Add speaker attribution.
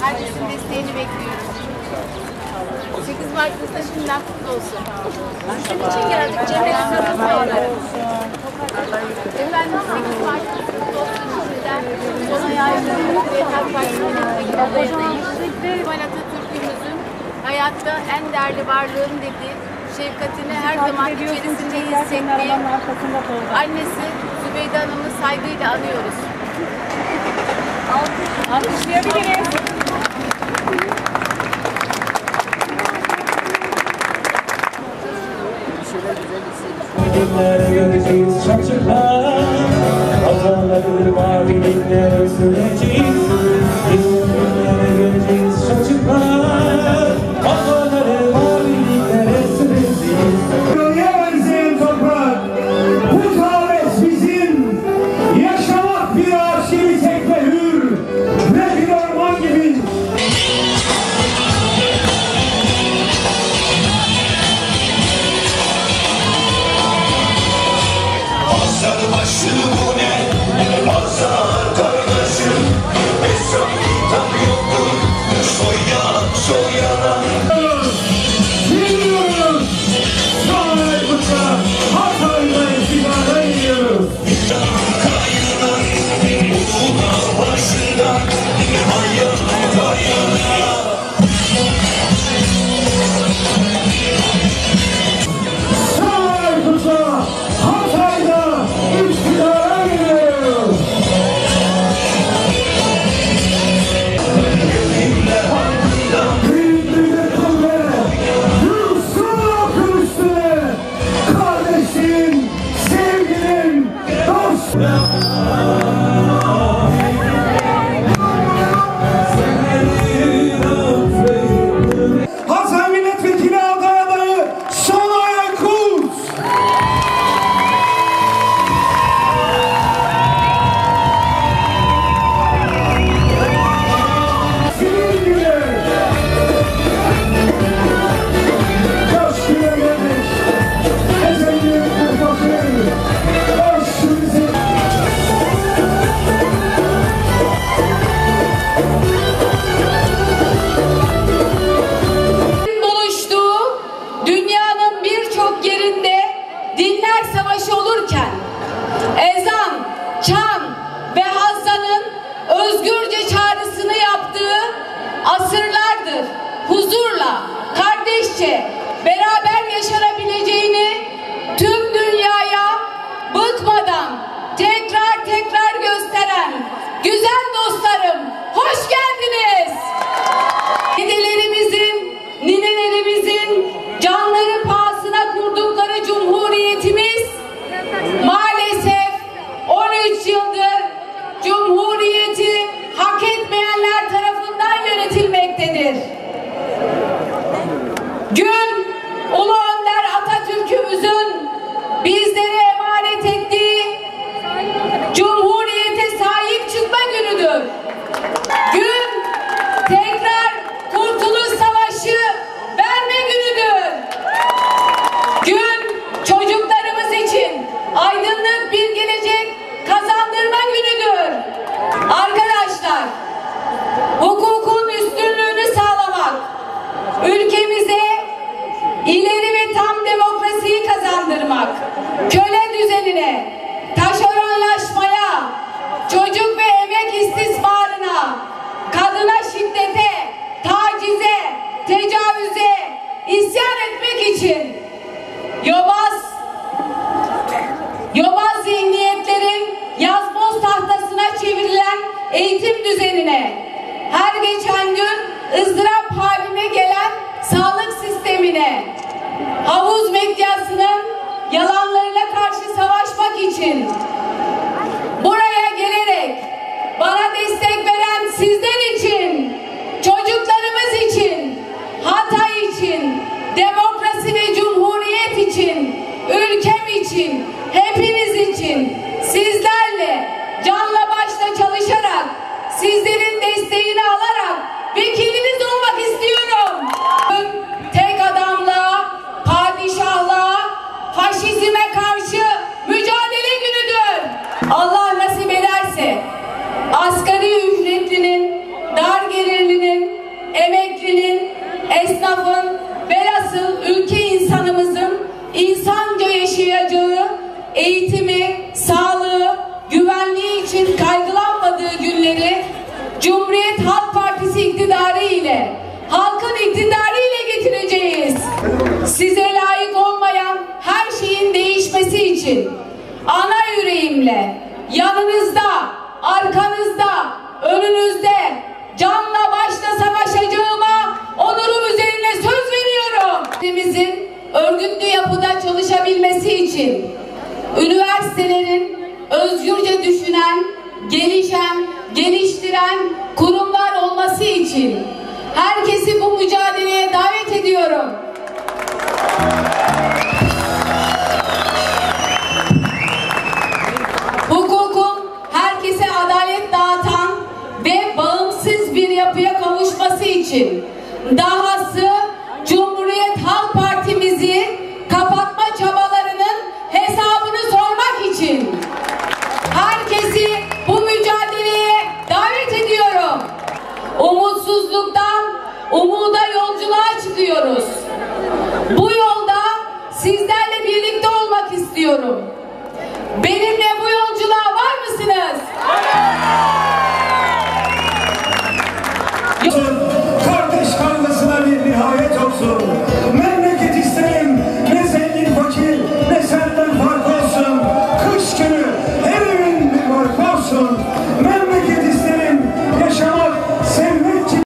Speaker 1: Herkesin desteğini bekliyorum. 8 Mart'ta şimdiden kutlu olsun. Sizin için geldik. Cennet Sanat Bayrağı. Efendim 8 Mart'ta kutlu olsun şimdiden. Ona yardım Cumhuriyet Halk Partisi'nin buradayım. Kemal Atatürk'ümüzün hayatta en değerli varlığım dediği şefkatini her zaman içerisinde hissettiği annesi Zübeyde Hanım'ı saygıyla anıyoruz.
Speaker 2: Alkışlayabiliriz.
Speaker 3: Günler göreceğiz çocuklar, hataları mavilikler
Speaker 4: Olay sistemine, her geçen gün ızdırap haline gelen sağlık sistemine, havuz medyasının yalanlarına karşı savaşmak için buraya gelerek bana destek veren sizler için, çocuklarımız için, Hatay için, demokrasi ve cumhuriyet için, ülkem için, sizlerin desteğini alarak ve ki için herkesi bu mücadeleye davet ediyorum. hukukun herkese adalet dağıtan ve bağımsız bir yapıya kavuşması için daha sizlerle birlikte olmak istiyorum. Benimle